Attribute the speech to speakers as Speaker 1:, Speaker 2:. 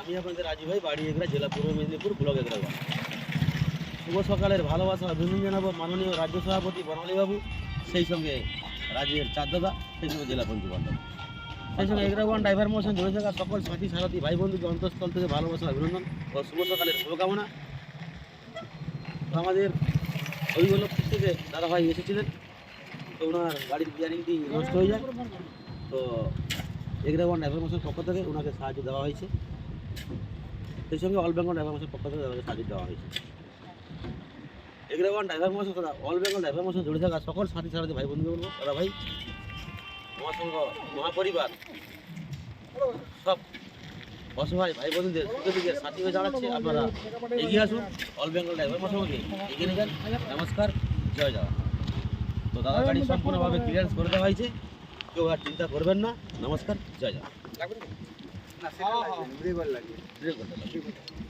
Speaker 1: আমি আপনাদের রাজু ভাই বাড়ি এগরা, জেলা পূর্ব মেদিনীপুর, ব্লক এগরা শুভ সকালের ভালোবাসা অভিনন্দন জানাব মাননীয় রাজ্য সভাপতি বাবু সেই সঙ্গে রাজ্যের চার দাদা, সেই সঙ্গে জেলা পঞ্চু বান্ধব। সেই সঙ্গে এগরা ওয়ান ড্রাইভার মোশন জড়ে থাকা সকল সাথী, সারথী, ভাই বন্ধুকে অন্তঃস্থল থেকে ভালোবাসা, অভিনন্দন ও শুভ সকালের শুভকামনা। আমাদের অভিভাবক থেকে দাদা ভাই এসেছিলেন, তো ওনার গাড়ির বিয়ারিংটি নষ্ট হয়ে যায়? তো এগরা ওয়ান ড্রাইভার মোশন পক্ষ থেকে ওনাকে সাহায্য দেওয়া হয়েছে। সেই সঙ্গে অল বেঙ্গল ড্রাইভার মোশন পক্ষ থেকে তাদেরকে সাহায্য দেওয়া হয়েছে। ওয়ান ড্রাইভার মোশন তথা অল বেঙ্গল ড্রাইভার মোশন জড়ে থাকা সকল সাথী সাথী ভাই বন্ধু বলব দাদা ভাই, মহাসংঘ, মহাপরিবার, সব অসহায় ভাই বোনদের সুখে দিকে সাথী হয়ে দাঁড়াচ্ছে, আপনারা এগিয়ে আসুন অল বেঙ্গল ড্রাইভার মোশনকে এগিয়ে নিয়ে যান নমস্কার, জয় জওয়ান। তো দাদা গাড়ি সম্পূর্ণভাবে ক্লিয়ারেন্স করে দেওয়া হয়েছে, কেউ আর চিন্তা করবেন না। নমস্কার, জয় জওয়ান।
Speaker 2: না সেটা লাগে ড্রিবল
Speaker 1: লাগে ড্রিবল লাগবে।